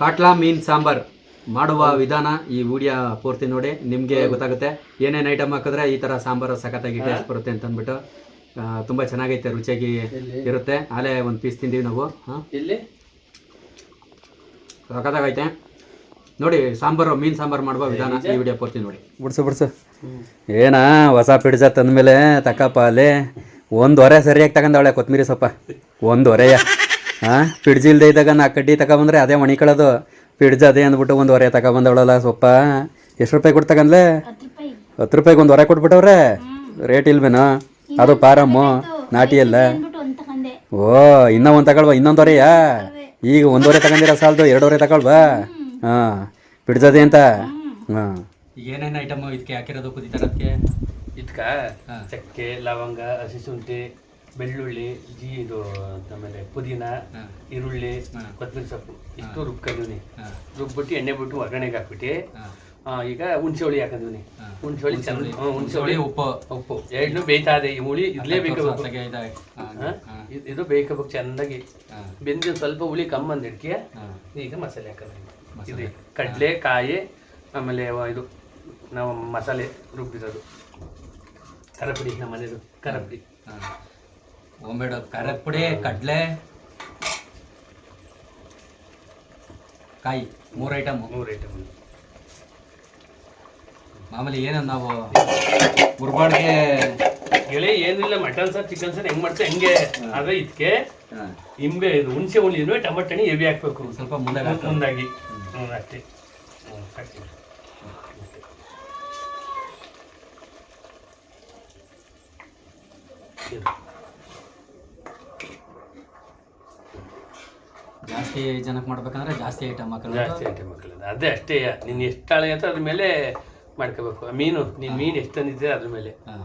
ಕಾಟ್ಲಾ ಮೀನ್ ಸಾಂಬಾರ್ ಮಾಡುವ ವಿಧಾನ ಈ ವಿಡಿಯೋ ಪೂರ್ತಿ ನೋಡಿ. ನಿಮಗೆ ಗೊತ್ತಾಗುತ್ತೆ. ಏನೇನು ಐಟಮ್ ಹಾಕಿದ್ರೆ ಈ ಥರ ಸಾಂಬಾರು ಸಖತ್ತಾಗಿ ಟೇಸ್ಟ್ ಬರುತ್ತೆ ಅಂತ ಅಂದ್ಬಿಟ್ಟು ತುಂಬ ಚೆನ್ನಾಗೈತೆ ರುಚಿಯಾಗಿ ಇರುತ್ತೆ. ಆಲೇ ಒಂದು ಪೀಸ್ ತಿಂದೀವಿ ನಾವು. ಹಾಂ? ಇಲ್ಲಿ ಸಖತ್ತಾಗೈತೆ. ನೋಡಿ ಸಾಂಬಾರು ಮೀನ್ ಸಾಂಬಾರು ಮಾಡುವ ವಿಧಾನ ಈ ವಿಡಿಯೋ ಪೂರ್ತಿ ನೋಡಿ. ಬಿಡ್ಸು ಬಿಡ್ಸು. ಏನ ಹೊಸ ಪಿಡ್ಜ ತಂದ್ಮೇಲೆ ತಕ್ಕಪ್ಪ ಅಲ್ಲಿ ಒಂದು ಹೊರೆ ಸರಿಯಾಗಿ ತಗೊಂಡವಳೆ ಕೊತ್ತಂಬರಿ ಸೊಪ್ಪ. ಒಂದು ಹೊರೆಯ ಹಾಂ ಪಿಡ್ಜಿ ಇಲ್ದೇ ಇದ್ದಾಗ ನಾ ಕಡ್ಡಿ ತಗೊಬಂದ್ರೆ ಅದೇ ಒಣಿಕೊಳ್ಳೋದು ಪಿಡ್ಜ್ ಅದೇ ಅಂದ್ಬಿಟ್ಟು ಒಂದು ಹೊರೆ ತಗೊಬಂದವಳಲ್ಲ ಸ್ವಲ್ಪ ಎಷ್ಟು ರೂಪಾಯಿ ಕೊಟ್ಟು ತಗೊಂಡ್ಲೆ ಹತ್ತು ರೂಪಾಯಿಗೆ ಒಂದು ಹೊರೆ ಕೊಟ್ಬಿಟ್ಟವ್ರೆ? ರೇಟ್ ಇಲ್ವೇನೋ? ಅದು ಪಾರಮ್ಮು ನಾಟಿ ಎಲ್ಲ ಓ ಇನ್ನೂ ಒಂದು ತಗೊಳ್ವಾ ಇನ್ನೊಂದು ಹೊರೆಯ? ಈಗ ಒಂದೂವರೆ ತಗೊಂಡಿರೋ ಸಾಲದು ಎರಡೂವರೆ ತಗೊಳ್ವಾ? ಹಾಂ ಅದೇ ಅಂತ? ಹಾಂ. ಏನೇನು ಐಟಮ್ ಇದಕ್ಕೆ ಹಾಕಿರೋದು ಕುದಿತಾರದಕ್ಕೆ ಇದಕ್ಕೆ ಚಕ್ಕೆ ಲವಂಗ ಹಸಿ ಶುಂಠಿ ಬೆಳ್ಳುಳ್ಳಿ ಜೀ ಇದು ಆಮೇಲೆ ಪುದೀನ ಈರುಳ್ಳಿ ಕೊತ್ತಂಬರಿ ಸೊಪ್ಪು ಇಷ್ಟು ರುಬ್ಕೊಂಡಿವ್ನಿ. ರುಬ್ಬಿಟ್ಟು ಎಣ್ಣೆ ಬಿಟ್ಟು ಒಗ್ಗರಣೆಗೆ ಹಾಕ್ಬಿಟ್ಟು ಈಗ ಹುಣಸೆ ಹುಳಿ ಹಾಕಿದ್ವಿ ಹುಣಸೆ ಹುಳಿ ಚಂದ ಹುಣಸೆ ಹುಳಿ ಉಪ್ಪು. ಉಪ್ಪು. ಎರಡನ್ನೂ ಬೇಯ್ತಾ ಇದೆ ಈ ಹುಳಿ ಇದ್ಲೇ ಬೇಕು ಅತ್ಲಾಗೆ ಇದಾವೆ. ಹಾ, ಹಾ, ಇದು ಬೇಯ್ಕೋಬೇಕು ಚೆನ್ನಾಗಿ. ಹಾ. ಬೆಂದು ಸ್ವಲ್ಪ ಹುಳಿ ಕಮ್ಮಿ ಅಂದಿಡ್ಕೆ. ಈಗ ಮಸಾಲೆ ಹಾಕೋದು. ಇದು ಕಡಲೆ ಕಾಯಿ ಆಮೇಲೆ ಇದು ನಾವು ಮಸಾಲೆ ರುಬ್ಬಿರೋದು. ಕರಪುಡಿ ನಮ್ಮ ಮನೇದು ಖಾರಪುಡಿ ಹಾ. ಒಂಬೇಡು ಖಾರದ ಪುಡಿ ಕಡಲೆ. ಕಾಯಿ ಮೂರು ಐಟಮ್. ಮೂರು ಐಟಮ್. ಮಾಮೂಲಿ ಏನು ನಾವು ಉರ್ಬಾಡ್ಗೆ ಗೆಳೆ ಏನಿಲ್ಲ ಮಟನ್ ಸರ್ ಚಿಕನ್ ಸರ್ ಹೆಂಗ್ ಮಾಡ್ತಾರೆ ಹೆಂಗೆ ಆದ್ರೆ ಇದಕ್ಕೆ ಇಂಬೆ ಇದು ಹುಣಸೆ ಹುಳಿನೂ ಟಮಟಣಿ ಎವಿ ಹಾಕ್ಬೇಕು. ಸ್ವಲ್ಪ ಮುಂದೆ. ಮುಂದಾಗಿ. ಹ್ಞೂ ಅಷ್ಟೇ ಹ್ಞೂ ಸಾಕು ಇದು. ಜಾಸ್ತಿ ಜನಕ್ಕೆ ಮಾಡ್ಬೇಕಂದ್ರೆ ಜಾಸ್ತಿ ಐಟಮ್ ಹಾಕಲ್ಲ. ಜಾಸ್ತಿ ಐಟಮ್ ಹಾಕಲ್ಲ. ಅದೇ ಅಷ್ಟೇ ನೀನು ಎಷ್ಟು ತಾಳೆ ಅಂತ ಅದ್ರ ಮೇಲೆ ಮಾಡ್ಕೋಬೇಕು. ಮೀನು ನಿನ್ನ ಮೀನು ಎಷ್ಟು ತಂದಿದ್ದೆ ಅದ್ರ ಮೇಲೆ. ಹಾಂ.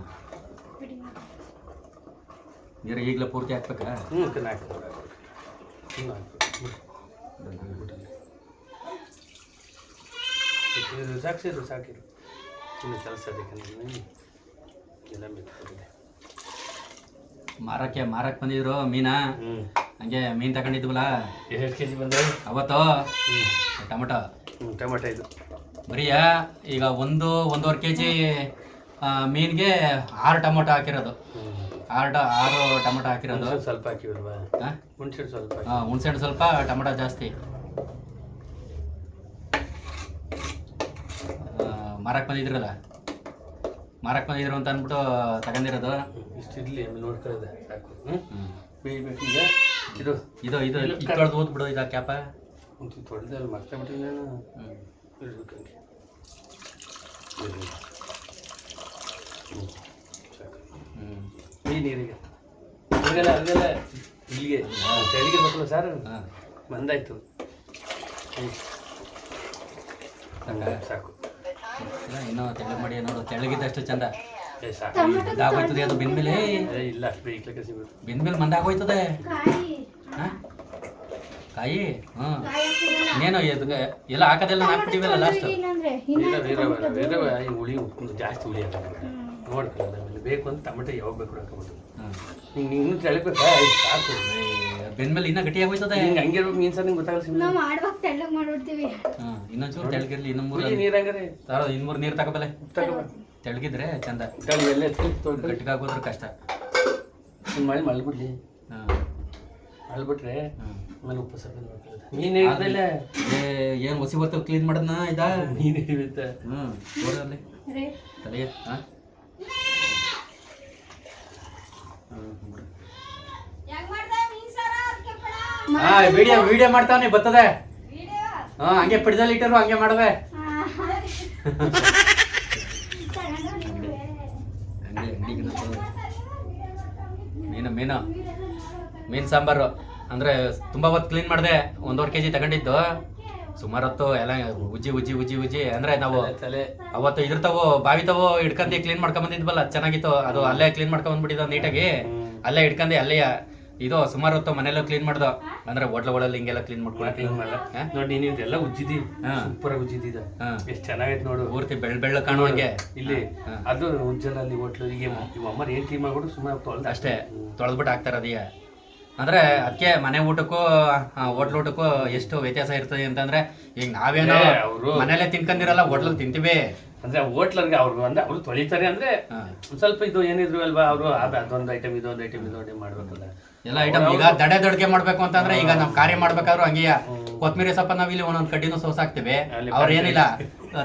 ನೀರು ಈಗಲೇ ಪೂರ್ತಿ ಹಾಕ್ಬೇಕಾ? ಹ್ಞೂ ನಾಲ್ಕು ಹ್ಞೂ ಸಾಕಿರು ಇನ್ನು ಕೆಲಸ ಬೇಕಂದ್ರೆ ಎಲ್ಲ ಬೇಕಾಗಿದೆ ಮಾರಕ್ಕೆ ಮಾರಕ್ಕೆ ಬಂದಿದ್ರು ಮೀನಾ. ಹ್ಞೂ ಹಂಗೆ ಮೀನು ತಗೊಂಡಿದ್ವಲ್ಲ? ಎಷ್ಟು ಕೆ ಜಿ ಬಂದವು ಅವತ್ತು ಟೊಮಟೊ. ಹ್ಞೂ ಟೊಮೆಟೊ ಇದು. ಬರೀ ಈಗ ಒಂದು ಒಂದೂವರೆ ಕೆ ಜಿ ಮೀನಿಗೆ ಆರು ಟೊಮೊಟೊ ಹಾಕಿರೋದು. ಆರು ಟ- ಆರು ಟೊಮೊಟೊ ಹಾಕಿರೋದು. ಸ್ವಲ್ಪ ಹಾಕಿಲ್ವಾ ಹಾಂ ಹುಣ್ಸೆ ಸ್ವಲ್ಪ ಹಾಂ ಹುಣ್ಸೆಹಣ್ಣು ಸ್ವಲ್ಪ ಟೊಮೊಟೊ ಜಾಸ್ತಿ. ಮಾರಕ್ಕೆ ಬಂದಿದ್ರಲ್ಲ? ಮಾರಕ್ಕೆ ಬಂದಿದ್ರು ಅಂತ ಅಂದ್ಬಿಟ್ಟು ತಗೊಂಡಿರೋದು. ಇಷ್ಟು ಇರಲಿ ಆಮೇಲೆ ನೋಡ್ಕೊಳ್ಳೋದೆ ಸಾಕು. ಹ್ಞೂ ಹ್ಞೂ ಬೇಯ್ಬೇಕು ಈಗ. ಇದು ಇದು ಇದು ಕಳೆದು ಓದ್ ಬಿಡೋ ಇದು ಕ್ಯಾಪ. ಒಂದು ತೊಳೆದೆ ಅಲ್ಲಿ ಮರ್ತೆ ಬಿಟ್ಟಿದ್ದೀನಿ ನಾನು. ಹ್ಞೂ ಇಡ್ಬೇಕು ಹಂಗೆ ಇರ್ಲಿ. ಹ್ಞೂ ಸಾಕು ಹ್ಞೂ ಈ ನೀರಿಗೆ. ಹಂಗಲ್ಲ ಹಂಗಲ್ಲ ಇಲ್ಲಿಗೆ ಚಳಿಗೆ ಬರ್ತಲ್ಲ ಸರ್ ಹಾಂ. ಬಂದಾಯ್ತು. ಹಂಗ ಸಾಕು. ಇಲ್ಲ, ಇನ್ನೂ ತೆಳ್ಳಗೆ ಮಾಡಿ ನೋಡು. ತೆಳ್ಳಗಿದ್ದಷ್ಟು ಚಂದ. ಇದಾಗೋಯ್ತದೆ ಅದು ಬೆಂದ್ಮೇಲೆ ಏ ಇಲ್ಲ ಬೆಂದ್ಮೇಲೆ ಮಂದಾಗೋಯ್ತದೆ ಹಾಂ? ಕಾಯಿ? ಹ್ಞೂ ಇನ್ನೇನು ಇದು ಎಲ್ಲ ಹಾಕೋದೆಲ್ಲ ಹಾಕ್ಬಿಟ್ಟಿವಲ್ಲ ಲಾಸ್ಟ್ ಹುಳಿ ಜಾಸ್ತಿ ಹುಳಿ ಹಾಕೋದು ನೋಡ್ಕೊಳ್ಳೋದು ಬೇಕು ಅಂತ ಟಮಟೆ ಯಾವಾಗ ಬೇಕು ಹಾಕೋಬೋದು ಹಾಂ. ಹಿಂಗೆ ಇನ್ನೂ ತೆಳಬೇಕಾ ಸಾಕು. ಬೆಂದ್ಮೇಲೆ ಇನ್ನೂ ಗಟ್ಟಿಯಾಗೋಯ್ತದೆ ಹಿಂಗೆ ಹಂಗೆ ಮೀನು ಸರ್ ನಿಂಗೆ ಗೊತ್ತಾಗಲ್ಲ ನಾವು ಮಾಡ್ಬೇಕು ತೆಳ್ಳಗೆ ಮಾಡ್ಬಿಡ್ತೀವಿ. ಹಾಂ ಇನ್ನೊಂಚೂರು ತೆಳಗಿರ್ಲಿ ಇನ್ನು ಮೂರು ನೀರು ಹಂಗಾರೆ ತಾರೋ ಇನ್ನು ಮೂರು ನೀರು ತಗೋಬಲೆ ತಗೋ ತೆಳಗಿದ್ರೆ ಚಂದ. ತಳಿ ಎಲ್ಲ ಗಟ್ಟಿಗಾಗೋದ್ರೆ ಕಷ್ಟ. ಸುಮ್ಮನೆ ಮಾಡಿ ಮಳ್ಬಿಡ್ಲಿ ಹಾಂ. ಮಳ್ಬಿಟ್ರೆ ಆಮೇಲೆ ಉಪ್ಪು ಸ್ವಲ್ಪ ನೋಡ್ಕೊಳ್ಳೋದು ನೀನು ಹೇಳ್ದಲ್ಲ ಏನು ಹೊಸಿ ಹೊತ್ತು ಕ್ಲೀನ್ ಮಾಡೋದನ್ನ ಇದಾ? ನೀನು ಹೇಳುತ್ತೆ ಹ್ಞೂ ನೋಡಲ್ಲಿ ರೇ. ತಲೆಗೆ ಹಾಂ. ಹಾಂ ವಿಡಿಯೋ ವಿಡಿಯೋ ನೀ ಬರ್ತದೆ. ಹಾಂ ಹಂಗೆ ಪಿಡ್ದಲ್ಲಿ ಇಟ್ಟರು ಹಂಗೆ ಮಾಡವೆ ಹಂಗೆ ಅಂಗಡಿಗೆ ಮೀನು ಮೀನು ಸಾಂಬಾರು. ಅಂದರೆ ತುಂಬ ಹೊತ್ತು ಕ್ಲೀನ್ ಮಾಡಿದೆ ಒಂದೂವರೆ ಕೆ ಜಿ ತಗೊಂಡಿದ್ದು. ಸುಮಾರು ಹೊತ್ತು ಎಲ್ಲ ಉಜ್ಜಿ ಉಜ್ಜಿ ಉಜ್ಜಿ ಉಜ್ಜಿ. ಅಂದರೆ ನಾವು ತಲೆ ಅವತ್ತು ಇದ್ರ ತಾವು ಬಾವಿ ತಾವು ಹಿಡ್ಕಂದು ಕ್ಲೀನ್ ಮಾಡ್ಕೊಂಬಂದಿದ್ವಲ್ಲ ಚೆನ್ನಾಗಿತ್ತು. ಅದು ಅಲ್ಲೇ ಕ್ಲೀನ್ ಮಾಡ್ಕೊಂಡ್ ಬಂದ್ಬಿಟ್ಟಿದ್ದು ನೀಟಾಗಿ. ಅಲ್ಲೇ ಹಿಡ್ಕಂದು ಅಲ್ಲೇ ಇದು ಸುಮಾರು ಹೊತ್ತು ಮನೆಯಲ್ಲೂ ಕ್ಲೀನ್ ಮಾಡ್ದ. ಅಂದ್ರೆ ಹೋಟ್ಲುಗಳಲ್ಲಿ ಹಿಂಗೆಲ್ಲ ಕ್ಲೀನ್ ಮಾಡ್ಕೊಂಡು ಕ್ಲೀನ್ ಮಾಡಲ್ಲ ನೋಡಿ ನೀನು ಇದೆಲ್ಲ ಉಜ್ಜಿದಿ. ಸೂಪರ್ ಉಜ್ಜಿದ್ದ ಹಾ. ಎಷ್ಟು ಚೆನ್ನಾಗೈತೆ ನೋಡು. ಪೂರ್ತಿ ಬೆಳ್ಳ ಬೆಳ್ಳ ಕಾಣುವಂಗೆ. ಇಲ್ಲಿ ಅದು ಉಜ್ಜಲ ಅಲ್ಲಿ ಹೋಟ್ಲು ಈಗ ಅಮ್ಮರು ಏನ್ ಕ್ಲೀನ್ ಮಾಡ್ಬಿಟ್ಟು ಸುಮ್ಮನೆ ತೊಳೆದ ಅಷ್ಟೇ. ತೊಳೆದ್ಬಿಟ್ಟು ಹಾಕ್ತಾರ ಅದೀಯ. ಅಂದ್ರೆ ಅದಕ್ಕೆ ಮನೆ ಊಟಕ್ಕೂ ಹೋಟ್ಲ್ ಊಟಕ್ಕೂ ಎಷ್ಟು ವ್ಯತ್ಯಾಸ ಇರ್ತದೆ ಅಂತಂದ್ರೆ ಈಗ ನಾವೇನೋ ಮನೇಲೆ ತಿನ್ಕೊಂಡಿರಲ್ಲ ಹೋಟ್ಲಲ್ಲಿ ತಿಂತೀವಿ. ಅಂದ್ರೆ ಹೋಟ್ಲರ್ಗೆ ಅವ್ರು ಅಂದ್ರೆ ಅವ್ರು ತೊಳಿತಾರೆ ಅಂದ್ರೆ ಸ್ವಲ್ಪ ಇದು ಏನಿದ್ರು ಅಲ್ವಾ ಅವರು ಅದ ಅದೊಂದು ಐಟಮ್ ಇದೊಂದು ಐಟಮ್ ಇದೊಂದು ಮಾಡ್ಬೇಕಲ್ಲ ಎಲ್ಲ ಐಟಮ್ ಈಗ ದಡೆ ದೊಡ್ಗೆ ಮಾಡ್ಬೇಕು ಅಂತಂದ್ರೆ ಈಗ ನಾವ್ ಕಾರ್ಯ ಮಾಡ್ಬೇಕಾದ್ರು ಹಂಗೆಯ ಕೊತ್ಮಿರಿ ಸೊಪ್ಪ ನಾವ್ ಇಲ್ಲಿ ಒಂದೊಂದ್ ಕಡ್ಡಿನೂ ಸೋಸಾಕ್ತಿವಿ. ಹಾಕ್ತೇವೆ ಅವ್ರ ಏನಿಲ್ಲ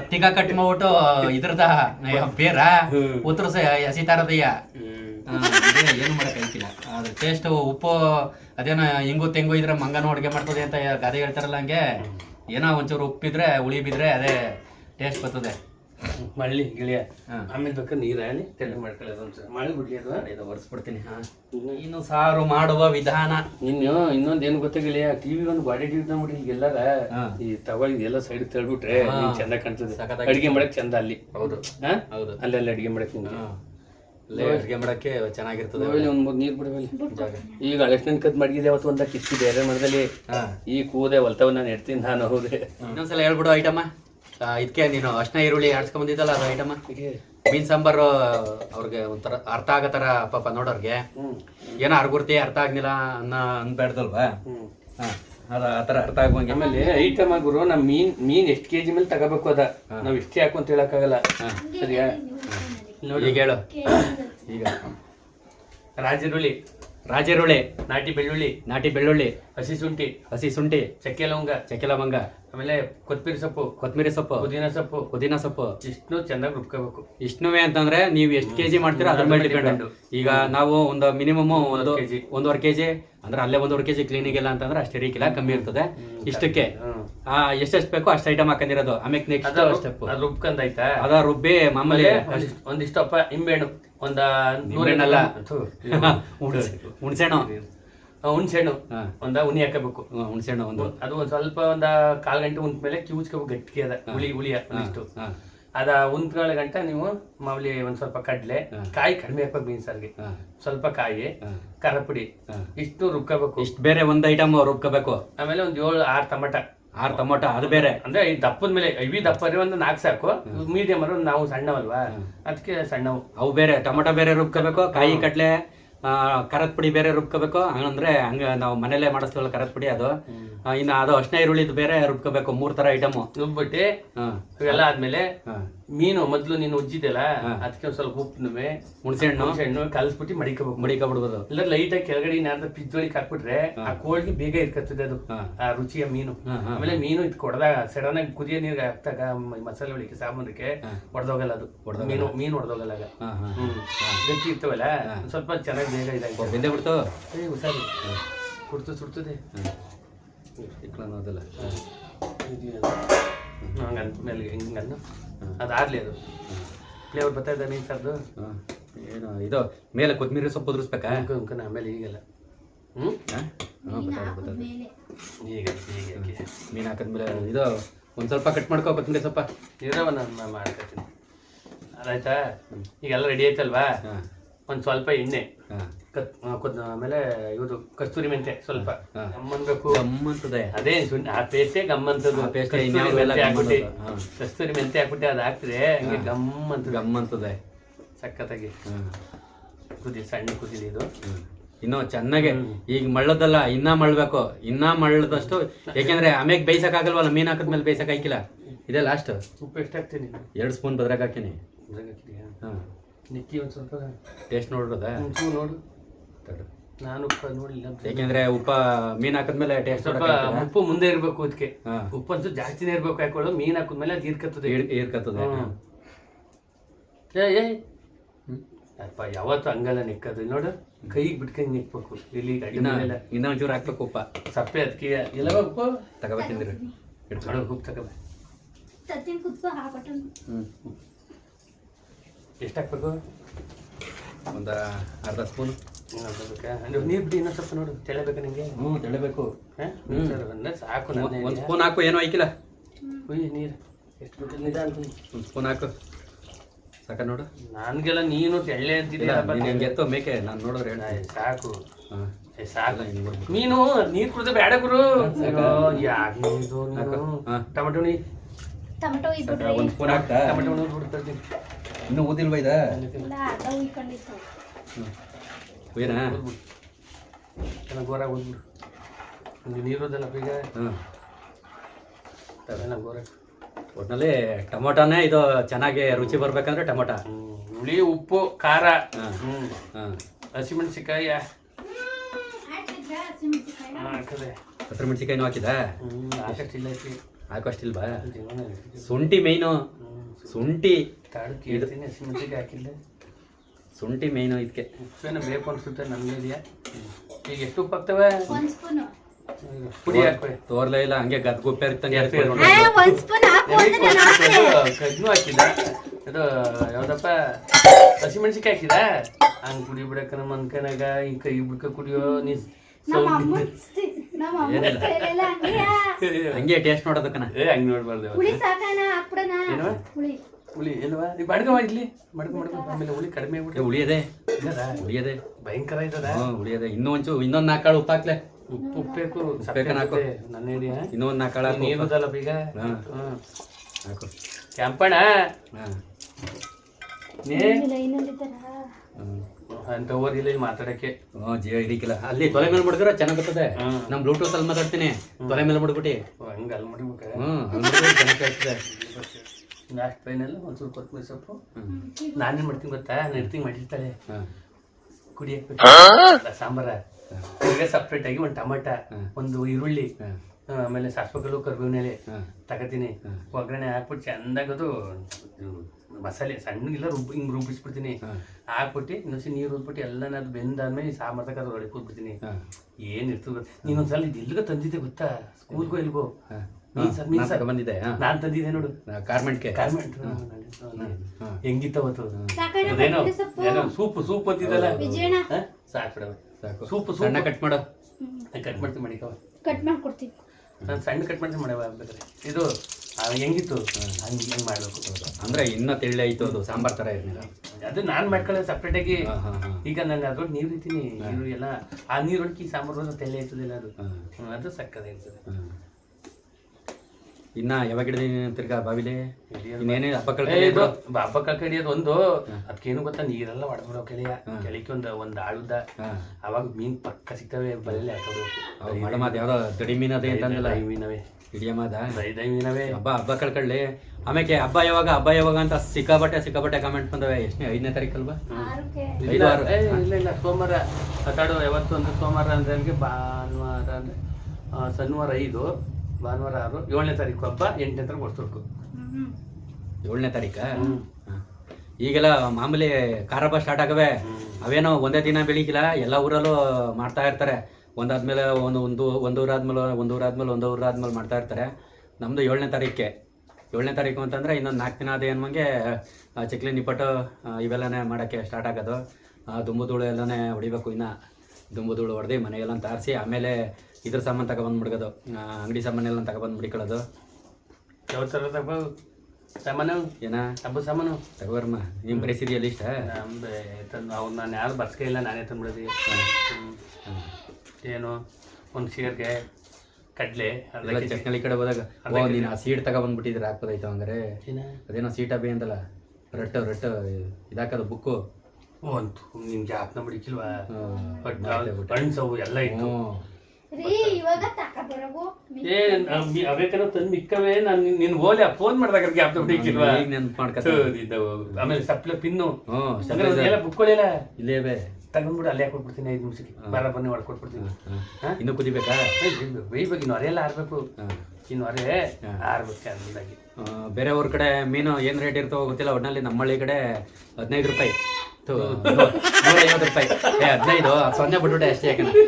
ತಿಗ ಕಟ್ ಮಾಡ್ಬಿಟ್ಟು ಇದ್ರದ ಬೇರ ಉತ್ತರ ಸಸಿತಾರದಯ್ಯ ಏನು ಮಾಡಕ್ ಐತಿಲ್ಲ ಅದ್ರ ಟೇಸ್ಟ್ ಉಪ್ಪು ಅದೇನ ಹಿಂಗು ತೆಂಗು ಇದ್ರೆ ಮಂಗನ ಅಡುಗೆ ಮಾಡ್ತದೆ ಅಂತ ಗಾದೆ ಹೇಳ್ತಾರಲ್ಲ ಹಂಗೆ. ಏನೋ ಒಂಚೂರು ಉಪ್ಪಿದ್ರೆ ಹುಳಿ ಬಿದ್ರೆ ಅದೇ ಟೇಸ್ಟ್ ಬರ್ತದೆ. ಮಳ್ಳಿ ಗಿಳಿಯ. ಆಮೇಲೆ ಬೇಕಾದ್ರೆ ನೀರ್ ಹಾಳಿ ತೆಳ್ಳು ಮಾಡ್ಕೊಳ್ಳೋದು ಒಂದ್ಸಲ ಮಳೆ ಬಿಡ್ಲಿ ಅದು. ಇದು ಒರೆಸ್ಬಿಡ್ತೀನಿ ಹಾ. ಇನ್ನು ಸಾರು ಮಾಡುವ ವಿಧಾನ. ಇನ್ನು ಇನ್ನೊಂದ್ ಏನ್ ಗೊತ್ತಾ ಗಿಳಿಯ? ಟಿವಿ ಒಂದು ಗಾಡಿ ಟಿವಿ ತಂದ್ಬಿಟ್ರಿ ಈಗೆಲ್ಲಾರ ಹಾ. ಈ ತವ ಎಲ್ಲ ಸೈಡ್ ತಳ್ಬಿಟ್ರೆ ಚೆಂದ ಕಾಣ್ತದೆ. ಅಡುಗೆ ಅಡಿಗೆ ಮಾಡಕ್ ಚಂದ ಅಲ್ಲಿ. ಹೌದು. ಹಾ? ಹೌದು. ಅಲ್ಲೆಲ್ಲ ಅಡಿಗೆ ಮಾಡಕ್ ನಿಮ್ಗೆ ಅಡುಗೆ ಮಾಡಕ್ಕೆ ಚೆನ್ನಾಗಿರ್ತದೆ ಒಂದು ಮೂರು ನೀರು ಬಿಡವಲ್ಲಿ ಈಗ ಅಲೆಕ್ಷನ್ ಕದ್ ಮಡಗಿದೆ ಅವತ್ತು ಒಂದ ಕಿತ್ತಿ ಬೇರೆ ಮಾಡ್ದಲ್ಲಿ ಹಾ. ಈ ಕೂದೆ ಹೊಲ್ತವ್ ನಾನು ಇಡ್ತೀನಿ ನಾನು ಹೌದೇ ಇನ್ನೊಂದ್ಸಲ ಹೇಳ್ಬಿಡು ಐಟಮ ಇದಕ್ಕೆ ನೀನು ಅರ್ಶನ ಈರುಳ್ಳಿ ಆಡ್ಸ್ಕೊಂಡ್ ಬಂದಿದ್ದಲ್ಲ ಅದು ಐಟಮ್ ಮೀನ್ ಸಾಂಬಾರು ಅವ್ರಿಗೆ ಒಂಥರ ಅರ್ಥ ಆಗೋ ಥರ ಪಾಪ ನೋಡೋರ್ಗೆ. ಏನೋ ಅರ್ಗುರ್ತಿ ಅರ್ಥ ಆಗ್ಲಿಲ್ಲ ಅನ್ನ ಅನ್ಬೇಡ್ದಲ್ವಾ ಆತರ ಹಾ ಆ ಥರ ಅರ್ಥ ಆಗುವಂಗೆ. ಆಮೇಲೆ ಐಟಮ್ ಗುರು ನಮ್ ಮೀನ್ ಮೀನ್ ಎಷ್ಟ್ ಕೆಜಿ ಮೇಲೆ ತಗೋಬೇಕು ಅದ? ನಾವ್ ಇಷ್ಟೇ ಹಾಕು ಅಂತ ಹೇಳಕ್ಕಾಗಲ್ಲ. ಸರಿಯಾ? ನೋಡಿ. ಈಗ ಹೇಳು. ಈಗ. ರಾಜರುಳ್ಳಿ ರಾಜರುಳ್ಳಿ ನಾಟಿ ಬೆಳ್ಳುಳ್ಳಿ ನಾಟಿ ಬೆಳ್ಳುಳ್ಳಿ ಹಸಿ ಶುಂಠಿ ಹಸಿ ಶುಂಠಿ ಚಕ್ಕೆ ಲವಂಗ. ಚಕ್ಕೆ ಲವಂಗ. ಆಮೇಲೆ ಕೊತ್ತಂಬರಿ ಸೊಪ್ಪು. ಕೊತ್ತಂಬರಿ ಸೊಪ್ಪು. ಪುದೀನ ಸೊಪ್ಪು. ಪುದೀನ ಸೊಪ್ಪು. ಇಷ್ಟು ಚೆನ್ನಾಗಿ ರುಬ್ಕೋಬೇಕು. ಇಷ್ಟುವೆ ಅಂತಂದ್ರೆ ನೀವು ಎಷ್ಟು ಕೆಜಿ ಮಾಡ್ತೀರಾ ಅದ್ರ ಮೇಲೆ ಡಿಪೆಂಡ್ ಈಗ ನಾವು ಒಂದು ಮಿನಿಮಮ್ ಒಂದು ಕೆಜಿ. ಒಂದೂವರೆ ಕೆಜಿ ಅಂದ್ರೆ ಅಲ್ಲೇ ಒಂದೂವರೆ ಕೆಜಿ ಕ್ಲೀನಿಂಗ್ ಇಲ್ಲ ಅಂತಂದ್ರೆ ಅಷ್ಟೇ ರೀಕಿಲ್ಲ ಕಮ್ಮಿ ಇರ್ತದೆ. ಇಷ್ಟಕ್ಕೆ. ಆ ಎಷ್ಟೆಷ್ಟು ಬೇಕೋ ಅಷ್ಟು ಐಟಮ್ ಹಾಕೊಂಡಿರೋದು. ಆಮೇಲೆ ನೆಕ್ಸ್ಟ್ ಸ್ಟೆಪ್ ಅದ್ ರುಬ್ಕೊಂಡಾಯ್ತಾ? ಅದ ರುಬ್ಬಿ ಮಾಮೂಲಿ ಒಂದಿಷ್ಟಪ್ಪ ನಿಂಬೆಹಣ್ಣು ಒಂದ ನಿಂಬೆಹಣ್ಣಲ್ಲ. ಥು, ಹುಣ್ಸೆ- ಹುಣ್ಸೆಹಣ್ಣು ಆ, ಹುಣ್ಸೆಹಣ್ಣು. ಒಂದ ಉನಿ ಹಾಕಬೇಕು. ಹುಣಸೆ ಹುಣ್ಸೆಹಣ್ಣು ಒಂದು. ಅದು ಒಂದ್ ಸ್ವಲ್ಪ ಒಂದ ಕಾಲ್ ಗಂಟೆ ಉಂಟ ಮೇಲೆ ಕಿವುಚ್ಕೋಬೇಕು ಗಟ್ಟಿ ಅದ ಹುಳಿ ಹುಳಿ ಅಷ್ಟು ಅದ ಉಂತ್ಗಳ ಗಂಟ ನೀವು ಮಾಮೂಲಿ ಒಂದ್ ಸ್ವಲ್ಪ ಕಡ್ಲೆ ಕಾಯಿ ಕಡಿಮೆ ಹಾಕ್ಬೇಕು ಮೀನ್ ಸಾರ್ಗೆ ಸ್ವಲ್ಪ ಕಾಯಿ ಕರಪುಡಿ ಖಾರ ಪುಡಿ ಇಷ್ಟು ರುಬ್ಕೋಬೇಕು. ಇಷ್ಟು ಬೇರೆ ಒಂದ್ ಐಟಮ್ ರುಬ್ಕೋಬೇಕು. ಆಮೇಲೆ ಒಂದ್ ಏಳು ಆರು ಟಮಟ. ಆರು ಟೊಮೊಟೊ ಅದು ಬೇರೆ. ಅಂದ್ರೆ ಈ ದಪ್ಪದ ಮೇಲೆ ಐವಿ ದಪ್ಪ ಒಂದು ನಾಲ್ಕು ಸಾಕು. ಮೀಡಿಯಂ ಅಂದ್ರೆ ನಾವು ಸಣ್ಣವಲ್ವಾ? ಅದಕ್ಕೆ ಸಣ್ಣವು. ಅವು ಬೇರೆ ಟೊಮೊಟೊ ಬೇರೆ ರುಬ್ಕೋಬೇಕು ಕಾಯಿ ಕಡ್ಲೆ ಖಾರದ ಪುಡಿ ಬೇರೆ ರುಬ್ಕೋಬೇಕು. ಹಂಗಂದ್ರೆ ಹಂಗ ನಾವು ಮನೇಲೆ ಮಾಡಿಸ್ತೀವಲ್ಲ ಖಾರದ ಪುಡಿ ಅದು. ಇನ್ನು ಅದು ಅಷ್ಟ ಈರುಳ್ಳಿದು ಬೇರೆ ರುಬ್ಕೋಬೇಕು ಮೂರ್ ತರ ಐಟಮು ರುಬ್ಬಿಟ್ಟು ಹಾಂ. ಇವೆಲ್ಲ ಆದ್ಮೇಲೆ ಹಾ. ಮೀನು ಮೊದ್ಲು ನೀನು ಉಜ್ಜಿದೆಲ್ಲ ಅದಕ್ಕೆ ಒಂದ್ ಸ್ವಲ್ಪ ಉಪ್ಪುನುವೆ ಹುಣಸೆಹಣ್ಣು. ಹಣ್ಣು ಕಲಸ್ಬಿಟ್ಟು ಮಡಿಕ ಮಡಿಕೊಬಿಡ್ಬೋದು. ಇಲ್ಲ ಲೈಟ್ ಆಗಿ ಕೆಳಗಡೆ ಏನಾದ್ರೂ ಪಿಜ್ಜೊಳಿಗೆ ಹಾಕ್ಬಿಟ್ರೆ ಆ ಕೋಳಿಗೆ ಬೇಗ ಇರ್ಕತ್ತದೆ ಅದು ಆ ರುಚಿಯ ಮೀನು. ಆಮೇಲೆ ಮೀನು ಇದು ಕೊಡದಾಗ ಸಡನ್ ಆಗಿ ಕುದಿಯ ನೀರ್ಗೆ ಹಾಕ್ದಾಗ ಮಸಾಲೆ ಒಳಿಕೆ ಸಾಮಾನಕ್ಕೆ ಹೊಡೆದೋಗಲ್ಲ ಅದು. ಮೀನು ಮೀನು ಹೊಡೆದೋಗಲ್ಲ ಆಗ. ಗಟ್ಟಿ ಇರ್ತವಲ್ಲ ಸ್ವಲ್ಪ ಚೆನ್ನಾಗಿ ಬೇಗ ಇದಾಗಿ ಬೆಂದೆ ಬಿಡ್ತು. ಏ ಹುಷಾರು. ಸುಡ್ತು ಸುಡ್ತದೆ. ಇಟ್ಕೊಳ್ಳೋದಲ್ಲ ಹಂಗ ಮೇಲೆ ಹಿಂಗನ್ನು ಅದಾಗ್ಲಿ ಅದು. ಫ್ಲೇವರ್ ಬರ್ತಾ ಇದೆ ಮೀನ್ ಸರ್ದು? ಹಾ. ಏನು ಇದು ಮೇಲೆ ಕೊತ್ತಂಬರಿ ಸೊಪ್ಪು ಉದುರಿಸ್ಬೇಕಾ? ಅಂಕ ಅಂಕನ ಆಮೇಲೆ ಈಗಲ್ಲ. ಹ್ಮ್? ಹಾ? ಹಾಂ ಬರ್ತದೆ ಬರ್ತದೆ ಈಗ ಈಗ ಮೀನು ಹಾಕಿದ್ಮೇಲೆ ಇದು ಒಂದು ಸ್ವಲ್ಪ ಕಟ್ ಮಾಡ್ಕೋ ಕೊತ್ತಂಬರಿ ಸೊಪ್ಪ. ಇರವ ನಾನು ಮಾಡ್ಕೊತೀನಿ. ಅದಾಯ್ತಾ ಈಗೆಲ್ಲ ರೆಡಿ ಆಯ್ತಲ್ವಾ? ಹಾಂ. ಒಂದ್ ಸ್ವಲ್ಪ ಎಣ್ಣೆ ಹಾಂ. ಕತ್ ಕೊದ್- ಆಮೇಲೆ ಇವರು ಕಸ್ತೂರಿ ಮೆಂತೆ ಸ್ವಲ್ಪ. ಹಾ. ಗಮ್ಮನ್ಬೇಕು ಗಮ್ಮಂತದೆ. ಅದೇ ಸುಣ್ಣ ಆ ಪೇಸ್ಟೇ ಗಮ್ಮಂತದ್ದು. ಆ paste ಕಸ್ತೂರಿ ಮೆಂತೆ ಹಾಕ್ಬಿಟ್ಟು ಗಮ್ಮಂತದ್ದು, ಹಾ. ಕಸ್ತೂರಿ ಮೆಂತೆ ಹಾಕ್ಬಿಟ್ಟು ಅದು ಹಾಕ್ತಿದ್ರೆ ಹಂಗೆ ಗಮ್ಮಂತದ್ದು ಗಮ್ಮಂತದೆ. ಸಖತ್ತಾಗಿ. ಹಾಂ. ಕುದಿ ಸಣ್ಣ ಕುದಿಲಿ ಇದು. ಇನ್ನು ಚೆನ್ನಾಗೆ ಈಗ ಮಳ್ಳದಲ್ಲ ಇನ್ನ ಮಳ್ಬೇಕು ಇನ್ನ ಮಳ್ಳದಷ್ಟು ಯಾಕೆಂದ್ರೆ ಆಮೇಲೆ ಬೇಯ್ಸಕ್ ಆಗಲ್ವಲ್ಲ ಮೀನ್ ಹಾಕಿದ್ಮೇಲೆ ಬೇಯ್ಸಕ್ ಹಾಕಿಲ್ಲ. ಇದೆ ಲಾಸ್ಟ್ ಉಪ್ಪು ಎಷ್ಟು ಹಾಕ್ತೀನಿ? ಎರಡು ಸ್ಪೂನ್ ಬದ್ರಾಗ ಹಾಕಿನಿ. ಇದ್ರಾಗ್ ನಿಕ್ಕಿ ಒಂದು ಸ್ವಲ್ಪ ಟೇಸ್ಟ್ ನೋಡ್ರದ? ಒಂಚೂರು ನೋಡು. ನಾನು ಉಪ್ಪು ನೋಡಿಲ್ಲ ಅಂತ. ಯಾಕೆಂದ್ರೆ ಉಪ್ಪ ಮೀನ್ ಹಾಕಿದ್ಮೇಲೆ ಟೇಸ್ಟ್ ಸ್ವಲ್ಪ ಉಪ್ಪು ಮುಂದೆ ಇರಬೇಕು ಅದಕ್ಕೆ ಹಾ. ಉಪ್ಪು ಅಂತೂ ಜಾಸ್ತಿನೇ ಇರ್ಬೇಕು ಯಾಕೊಳ್ಳು ಮೀನ್ ಹಾಕಿದ್ಮೇಲೆ ಅದು ಇರ್ಕತ್ತದೆ ಏರ್ಕತ್ತದೆ ಹ್ಮ್. ಏ ಏ. ಅಪ್ಪ ಯಾವತ್ತು ಹಂಗಲ್ಲ ನಿಕ್ಕದು. ನೋಡು ಕೈಗೆ ಬಿಟ್ಕೊಂಡು ನಿಕ್ಬೇಕು. ಇಲ್ಲಿ ಅಡಿ ಇನ್ನ ಇನ್ನ ಒಂಚೂರು ಹಾಕ್ಬೇಕು ಉಪ್ಪ. ಸಪ್ಪೆ ಅದಕ್ಕೆ ಎಲ್ಲ ಉಪ್ಪು? ತಗೋಬೇಕಿಂದ್ರಿ ನೋಡು ಉಪ್ಪು ತಗೋಬೇಕು ತತ್ತಿನ ಕುತ್ಕೋ ಹಾಕೊಟ್ಟು ಹ್ಮ್. ಎಷ್ಟು ಹಾಕ್ಬೇಕು ಒಂದು ಅರ್ಧ ಸ್ಪೂನ್ ನೀರು ಬಿಡಿ ಇನ್ನೊಂದು ಸ್ವಲ್ಪ ನೋಡು ತೆಳಬೇಕು ನಿಮಗೆ ಹ್ಞೂ ತೆಳಬೇಕು ಹಾ? ಸಾಕು ಒಂದು ಸ್ಪೂನ್ ಹಾಕು ಏನೋ ಹಾಕಿಲ್ಲ ಉಯ್ ನೀರು ಎಷ್ಟು ಬಿಟ್ಟು ನಿಧಾನ ಒಂದು ಸ್ಪೂನ್ ಹಾಕು ಸಾಕ ನೋಡು ನನ್ಗೆಲ್ಲ ನೀನು ತೆಳ್ಳೆ ಅಂತಿದ್ದೆ. ನೀನು ಎತ್ತೋ ಮೇಕೆ ನಾನು ನೋಡೋರು ಹೇಳ ಸಾಕು ಸಾಕು. ಮೀನು ನೀರು ಕುಡ್ದ ಬೇಡ ಗುರು ಯಾಕೆ ನೀನು ನೀನು? ನೀ ಟೊಮೆಟೊ ಟೊಮೆಟೊ ಒಂದು ಸ್ಪೂನ್ ಹಾಕ್ತಾ ಟೊಮೆಟೊ ಹುಳಿ ಬಿಡ್ತಾರೆ ಇನ್ನೂ ಊದಿಲ್ವ ಇದ? ಹೋಗ್ಬಿಡು ಇಲ್ಲಿ ನೀರೋದಲ್ಲ ಬೇಗ? ಅವೆಲ್ಲ ಒಟ್ನಲ್ಲಿ ಟೊಮೊಟೊನೇ ಇದು ಚೆನ್ನಾಗಿ ರುಚಿ ಬರ್ಬೇಕಂದ್ರೆ ಟೊಮೊಟೊ. ಹ್ಮ್. ಹುಳಿ ಉಪ್ಪು ಖಾರ. ಹ್ಞೂ ಹಾಂ ಹಸಿಮೆಣಸಿಕಾಯಿ ಹಸಿಮೆಣಸಿನ್ಕಾಯಿ. ಹಾಕದೆ ಹಸಿರು ಮೆಣಸಿಕಾಯಿನೂ ಹಾಕಿದಾ. ಹ್ಞೂ ಹಾಕಷ್ಟಿಲ್ಲ ಐತಿ ಹಾಕೋಷ್ಟಿಲ್ವಾ? ಶುಂಠಿ ಮೇಯ್ನು ಶುಂಠಿ ತಾಳು ಕೇಳ್ತೀನಿ ಹಸಿಮೆಣ್ಸಿಗೆ ಹಾಕಿಲ್ಲ ಶುಂಠಿ ಮೇನು ಇದಕ್ಕೆ. ಉಪ್ಪೇನ ಬೇಕು ಅನ್ಸುತ್ತೆ ನಮ್ಗೆ ಇದೆಯಾ? ಈಗ ಎಷ್ಟು ಉಪ್ಪು ಹಾಕ್ತವೆ ಸ್ಪೂನ್. ಪುಡಿ ಹಾಕ್ಬೇಡಿ. ತೋರ್ಲೇ ಇಲ್ಲ ಹಂಗೆ ಗದ್ಗುಪ್ಪೆ ಇರ್ತಂಗೆ ಎಪ್ಪೆ ಹಾಕಿಲ್ಲ ಅದು ಯಾವ್ದಪ್ಪ? ಹಸಿಮೆಣ್ಸಿಕಾಯಿ ಹಾಕಿದ ಹಂಗ್ ಕುಡಿ ಬಿಡಕ ನಮ್ಮ ಅನ್ಕನಾಗ ಈ ಕೈ ಬಿಡ್ಕ ಕುಡಿಯೋ ನೀ ಹಂಗೆ ಟೇಸ್ಟ್ ನೋಡೋದಕ್ಕನ? ಏ ಹಂಗೆ ನೋಡ್ಬಾರ್ದು ಹುಳಿ ಸಾಕಣ ಹಾಕ್ಬಿಡಣ. ಏನವ? ಹುಳಿ. ಹುಳಿ ಇಲ್ವಾ ನೀ ಬಡ್ಗವ ಇಲ್ಲಿ ಬಡ್ಗ ಬಡ್ಗ ಆಮೇಲೆ ಹುಳಿ ಕಡಿಮೆ ಆಗ್ಬಿಟ್ಟು ಉಳಿಯದೆ ಇಲ್ಲದ ಉಳಿಯದೆ ಭಯಂಕರ ಇದ್ದದ? ಹ್ಞೂ ಉಳಿಯದೆ ಇನ್ನೂ ಒಂಚೂರು ಇನ್ನೊಂದು ನಾಲ್ಕು ಕಾಳು ಉಪ್ಪು ಹಾಕ್ಲೆ. ಉಪ್ಪು ಉಪ್ಪೇಕು ಬೇಕನ್ ಹಾಕೋ. ನನ್ನ ಹೇಳಿ ಇನ್ನೊಂದು ಒಂದು ನಾಲ್ಕು ಕಾಳು ಹಾಕು. ನೀರುದಲ್ಲ ಬೀಗ? ಹಾಕು. ಕೆಂಪಣ್ಣ ಹಾಂ. ಇನ್ನೊಂದ್ ಅಂತ ಓದಿಲ್ಲ ಇಲ್ಲಿ ಮಾತಾಡಕ್ಕೆ. ಹ್ಞೂ ಜೀವ ಹಿಡಿಕಿಲ್ಲ. ಅಲ್ಲಿ ತೊಲೆ ಮೇಲೆ ಮುಡಿದ್ರೆ ಚೆನ್ನಾಗಿ ಬರ್ತದೆ. ನಮ್ಮ ಬ್ಲೂಟೂತ್ ಅಲ್ಲಿ ಮಾತಾಡ್ತೀನಿ. ತೊಲೆ ಮೇಲೆ ಮುಡ್ಬಿಟ್ಟು ಹಂಗ ಅಲ್ಲಿ ಮಾಡ್ಬೇಕ. ಹ್ಞೂ ಅಲ್ಲಿ ಮುಡಿದ್ರೆ ಚೆನ್ನಾಗಿ ಲಾಸ್ಟ್ ಫೈನಲ್ ಒಂಚೂರು ಕೊತ್ತಂಬರಿ ಸೊಪ್ಪು. ನಾನೇನ್ ಮಾಡ್ತೀನಿ ಗೊತ್ತಾ? ನಡ್ತೀನಿ ಮಾಡಿರ್ತಾಳೆ ಕುಡಿಯಕ್ಕೆ ಸಾಂಬಾರ. ಸಪ್ರೇಟ್ ಆಗಿ ಒಂದು ಟಮಾಟ ಒಂದು ಈರುಳ್ಳಿ ಆ, ಆಮೇಲೆ ಸಾಸ್ಪೆಗಳು ಕರ್ಬೇವಿನ ತಗತೀನಿ ಹಾಂ. ತಗೋತೀನಿ. ಒಗ್ಗರಣೆ ಹಾಕ್ಬಿಟ್ಟು ಚಂದಾಗ ಅದು ಇದು ಮಸಾಲೆ ಸಣ್ಣಗಿಲ್ಲ ರುಬ್ಬ ಹಿಂಗೆ ರುಬ್ಬಿಸ್ಬಿಡ್ತೀನಿ. ಹಾಕ್ಬಿಟ್ಟು ಇನ್ನೊಂದ್ಸಿ ನೀರು ಉದ್ಬಿಟ್ಟು ಎಲ್ಲನ ಅದು ಬೆಂದಾದ್ಮೇಲೆ ಈ ಸಾಂಬಾರ್ ತಗ ಅದ್ರೊಳಗೆ ಕೂತ್ಬಿಡ್ತೀನಿ. ಏನು ಇರ್ತದೆ ನೀನೊಂದ್ಸಲ ಇದು ಎಲ್ಲಿಗೋ ತಂದಿದ್ದೆ ಗೊತ್ತಾ? ಸ್ಕೂಲ್ಗೋ ಎಲ್ಗೋ ಬಂದಿದ್ದೆ ಮೀನ್ ಸಾರ್ ಬಂದಿದೆ ಹಾಂ. ನಾನ್ ತಂದಿದ್ದೆ ನೋಡು. ಕಾರ್ಮೆಂಟ್ಗೆ ಕಾರ್ಮೆಂಟ್ ಹಾಂ ಹೆಂಗಿತ್ತವತ್ತು ಅದೇನೋ ಏನೋ ಸೂಪ್ ಸೂಪ್ ಅಂತಿದ್ದಲ್ಲ. ವಿಜಯಣ್ಣ. ಹ? ಬಿಡವ ಸಾಕು. ಸೂಪ್ ಸಣ್ಣ ಕಟ್ ಮಾಡೋ. ಕಟ್ ಮಾಡ್ತೀನಿ ಮಡಿಕವ ಕಟ್ ಮಾಡ್ಕೊಡ್ತೀನಿ. ನಾನು ಸಣ್ಣ ಕಟ್ ಮಾಡ್ತೀನಿ ಮಾಡವ ಬೇಕಾದ್ರೆ. ಇದು ಹೆಂಗಿತ್ತು? ಹಂಗೆ ಹೆಂಗೆ ಮಾಡಬೇಕು ಅಂದ್ರೆ ಇನ್ನೂ ತೆಳ್ಳೆ ಆಯ್ತು ಅದು ಸಾಂಬಾರ್ ಥರ ಇರಲಿಲ್ಲ. ಅದು ನಾನು ಮಾಡ್ಕೊಳ್ಳೋದು ಸಪ್ರೇಟ್ ಆಗಿ ಹಾಂ ಹಾಂ ಹಾಂ. ಈಗ ನಾನು ಅದ್ರೊಳಗೆ ನೀರು ಇರ್ತೀನಿ ನೀರು ಎಲ್ಲ. ಆ ನೀರೊಳಗೆ ಈ ಸಾಂಬಾರು ತೆಲೆ ಇರ್ತದಿಲ್ಲ ಅದು. ಅದು ಸಕ್ಕದ ಇರ್ತದೆ. ಇನ್ನ ಯಾವಾಗ ಹಿಡಿದೀನಿ ತಿರ್ಗಾ ಬಾವಿಲೆ? ಇನ್ನೇನೇ ಹಬ್ಬ ಕಳ್ಕೊಂಡು ಹಬ್ಬ ಕಳ್ಕಡಿಯೋದು ಒಂದು. ಅದಕ್ಕೇನು ಗೊತ್ತಾ ನೀರೆಲ್ಲ ಹೊಡೆದ್ಬಿಡೋ ಕೆಳೆಯ ಕೆಳಕ್ಕೆ ಒಂದು ಒಂದು ಆಳುದ್ದ. ಅವಾಗ ಮೀನ್ ಪಕ್ಕ ಸಿಗ್ತವೆ ಬಲೆಯಲ್ಲಿ ಹಾಕೋದು. ಅದು ಯಾವ್ದೋ ದಡಿ ಮೀನ್ ಅದೇ ಅಂತಂದಿಲ್ಲ. ಈ ಮೀನವೇ. ಹಿಡಿಯ ಮಾದ? ದೈ ದೈ ಮೀನವೇ. ಹಬ್ಬ ಹಬ್ಬ ಕಳ್ಕೊಳ್ಳಿ. ಆಮೇಲೆ ಹಬ್ಬ ಯಾವಾಗ ಹಬ್ಬ ಯಾವಾಗ ಅಂತ ಸಿಕ್ಕಾಬಟ್ಟೆ ಸಿಕ್ಕಾಬಟ್ಟೆ ಕಾಮೆಂಟ್ ಬಂದವೆ. ಎಷ್ಟನೇ ಐದನೇ ತಾರೀಕಲ್ವಾ ಇಲ್ಲ ಇಲ್ಲ ಸೋಮವಾರ ಮಾತಾಡೋ ಯಾವತ್ತು ಅಂದ್ರೆ ಸೋಮವಾರ ಅಂದ್ರೆ ಭಾನುವಾರ ಶನಿವಾರ ಐದು ಭಾನುವಾರ ಆರು ಏಳನೇ ತಾರೀಕು ಹಬ್ಬ ಎಂಟನೇ ತಾರೀಕು ಕೊಡ್ಸೋಕು ಹ್ಮ್ ಏಳನೇ ತಾರೀಕ? ಈಗೆಲ್ಲ ಮಾಮೂಲಿ ಕಾರ ಹಬ್ಬ ಸ್ಟಾರ್ಟ್ ಆಗವೆ. ಅವೇನೋ ಒಂದೇ ದಿನ ಬೆಳಿಗಿಲ್ಲ ಎಲ್ಲ ಊರಲ್ಲೂ ಮಾಡ್ತಾ ಇರ್ತಾರೆ. ಒಂದಾದ್ಮೇಲೆ ಒಂದು ಒಂದು ಒಂದು ಊರಾದ್ಮೇಲೆ ಒಂದು ಆದ್ಮೇಲೆ ಒಂದು ಊರಾದ್ಮೇಲೆ ಮಾಡ್ತಾ ಇರ್ತಾರೆ. ನಮ್ಮದು ಏಳನೇ ತಾರೀಕೆ ಏಳನೇ ತಾರೀಕು ಅಂತಂದರೆ ಇನ್ನೊಂದು ನಾಲ್ಕು ದಿನ ಅದೇ ಅನ್ಮಂಗೆ ಆ, ಚಿಕ್ಲಿ ನಿಪ್ಪಟ್ಟು ಇವೆಲ್ಲನೇ ಮಾಡೋಕ್ಕೆ ಸ್ಟಾರ್ಟ್ ಆಗೋದು. ದುಂಬು ಧೂಳು ಎಲ್ಲನೇ ಹೊಡಿಬೇಕು ಇನ್ನು. ದುಂಬು ಧೂಳು ಹೊಡೆದು ಮನೆಯೆಲ್ಲ ತಾರಿಸಿ ಆಮೇಲೆ ಇದ್ರ ಸಾಮಾನು ತಗೊಬಂದು ಮುಡ್ಗೋದು ಅಂಗಡಿ ಸಾಮಾನೆಲ್ಲ ತಗೊಬಂದು ಮುಡಿಕೊಳ್ಳೋದು. ಯಾವ ಥರ ತಗೋ? ಸಾಮಾನು? ಏನ? ಹಬ್ಬ ಸಾಮಾನು. ತಗೋರ್ಮ. ನೀವು ಬರೆಸಿದೆಯಲ್ಲ ಇಷ್ಟ? ನಮ್ದು ತಂದು ಅವ್ರು ನಾನು ಯಾರು ಬರ್ಸ್ಕೇ ಇಲ್ಲ ನಾನೇ ತಂದ್ಬಿಡೋದು ಏನು ಒಂದು ಸೀರೆಗೆ ಕಡಲೆ ಎಲ್ಲ ಚಟ್ನಳ್ಳಿ ಕಡೆ ಹೋದಾಗ ಓ ನೀನು ಆ ಸೀಟ್ ತಗೊಬಂದ್ಬಿಟ್ಟಿದ್ರೆ ಹಾಕ್ಬೋದಾಯ್ತು ಹಂಗಾರೆ. ಅದೇನೋ ಸೀಟ ಬೇ ಅಂತಲ್ಲ. ರಟ್ಟು ರಟ್ಟು ಇದಾಕದು ಬುಕ್ಕು. ಓ ಅಂತು ನಿಮ್ಗೆ ಆಪ್ನ ಬಿಡಿಕಿಲ್ವಾ ಹ್ಮ್. ಬಣ್ಸವು ಎಲ್ಲ ಇತ್ತು. ಏ ಅವೇಕನ ತಂದು ಮಿಕ್ಕವೇ ನಾನು ನಿನ್ನ ಓಲೆ ಫೋನ್ ಮಾಡಿದಾಗ ಗ್ಯಾಪ್ ಬಿಡಿಕಿಲ್ವಾ ನೆನ್ಪು ಮಾಡ್ಕೊತ ಆಮೇಲೆ ಸಪ್ಲ ಪಿನ್ನು. ಎಲ್ಲ ಬುಕ್ಗಳಿಲ್ಲ ಇಲ್ಲೇ ಬೇ. ತಗೊಂಡ್ಬಿಡು ಅಲ್ಲೇ ಕೊಟ್ಬಿಡ್ತೀನಿ ಐದು ನಿಮಿಷಕ್ಕೆ. ಬರ ಬನ್ನಿ ಹೊಡ್ಕೊಟ್ಬಿಡ್ತೀನಿ ಕೊಟ್ಬಿಡ್ತೀನಿ. ಇನ್ನೂ ಕುದಿಬೇಕಾ? ಬೇಯ್ಬೇಕು ಇನ್ನು ಅರೆಲ್ಲ ಆರ್ಬೇಕು. ಹಾಂ. ಇನ್ನು ಅರೆ ಆರ್ಬೇಕು ಅಂದಾಗಿ ಬೇರೆ ಊರ ಕಡೆ ಮೀನು ಏನು ರೇಟ್ ಇರ್ತವೋ ಗೊತ್ತಿಲ್ಲ ಒಟ್ಟಿನಲ್ಲಿ ನಮ್ಮಳ್ಳಿ ಕಡೆ ಹದಿನೈದು ರೂಪಾಯಿ. ನೂರೈವತ್ತು ರೂಪಾಯಿ. ಏ ಹದಿನೈದು ಸೊನ್ನೆ ಬಿಟ್ಬಿಟ್ಟೆ ಅಷ್ಟೇ ಯಾಕಂದ್ರೆ.